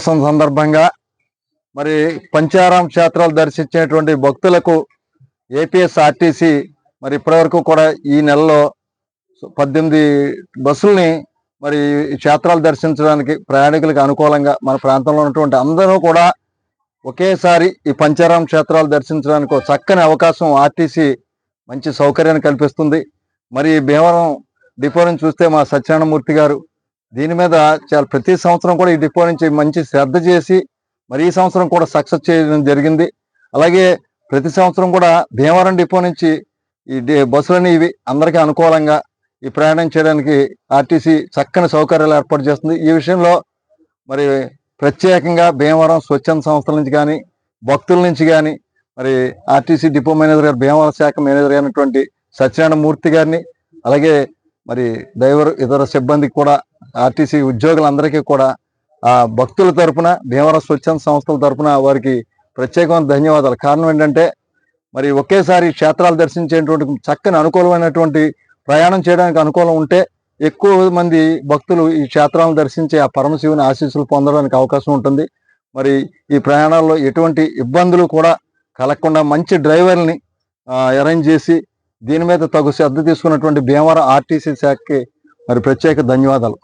మాసం సందర్భంగా మరి పంచారాం క్షేత్రాలు దర్శించేటువంటి భక్తులకు ఏపీఎస్ఆర్టీసీ మరి ఇప్పటివరకు కూడా ఈ నెలలో పద్దెనిమిది బస్సుల్ని మరి ఈ క్షేత్రాలు దర్శించడానికి ప్రయాణికులకు అనుకూలంగా మన ప్రాంతంలో ఉన్నటువంటి అందరూ కూడా ఒకేసారి ఈ పంచారాం క్షేత్రాలు దర్శించడానికి చక్కని అవకాశం ఆర్టీసీ మంచి సౌకర్యాన్ని కల్పిస్తుంది. మరి భీమవరం డిపో నుంచి చూస్తే మా సత్యనారాయణమూర్తి గారు దీని మీద చాలా ప్రతి సంవత్సరం కూడా ఈ డిపో నుంచి మంచి శ్రద్ధ చేసి మరి ఈ సంవత్సరం కూడా సక్సెస్ చేయడం జరిగింది. అలాగే ప్రతి సంవత్సరం కూడా భీమవరం డిపో నుంచి ఈ బస్సులని ఇవి అందరికీ అనుకూలంగా ఈ ప్రయాణం చేయడానికి ఆర్టీసీ చక్కని సౌకర్యాలు ఏర్పాటు చేస్తుంది. ఈ విషయంలో మరి ప్రత్యేకంగా భీమవరం స్వచ్ఛంద సంస్థల నుంచి కానీ భక్తుల నుంచి కానీ మరి ఆర్టీసీ డిపో మేనేజర్ గారు భీమవరం శాఖ మేనేజర్ అయినటువంటి సత్యనారాయణ మూర్తి గారిని అలాగే మరి డ్రైవర్ ఇతర సిబ్బందికి కూడా ఆర్టీసీ ఉద్యోగులందరికీ కూడా ఆ భక్తుల తరపున భీమవరం స్వచ్ఛంద సంస్థల తరపున వారికి ప్రత్యేకమైన ధన్యవాదాలు. కారణం ఏంటంటే మరి ఒకేసారి క్షేత్రాలు దర్శించేటువంటి చక్కని అనుకూలమైనటువంటి ప్రయాణం చేయడానికి అనుకూలం ఉంటే ఎక్కువ మంది భక్తులు ఈ క్షేత్రాలను దర్శించి ఆ పరమశివుని ఆశీస్సులు పొందడానికి అవకాశం ఉంటుంది. మరి ఈ ప్రయాణాల్లో ఎటువంటి ఇబ్బందులు కూడా కలగకుండా మంచి డ్రైవర్ని అరేంజ్ చేసి దీని మీద తగు శ్రద్ధ తీసుకున్నటువంటి భీమవరం ఆర్టీసీ శాఖకి మరి ప్రత్యేక ధన్యవాదాలు.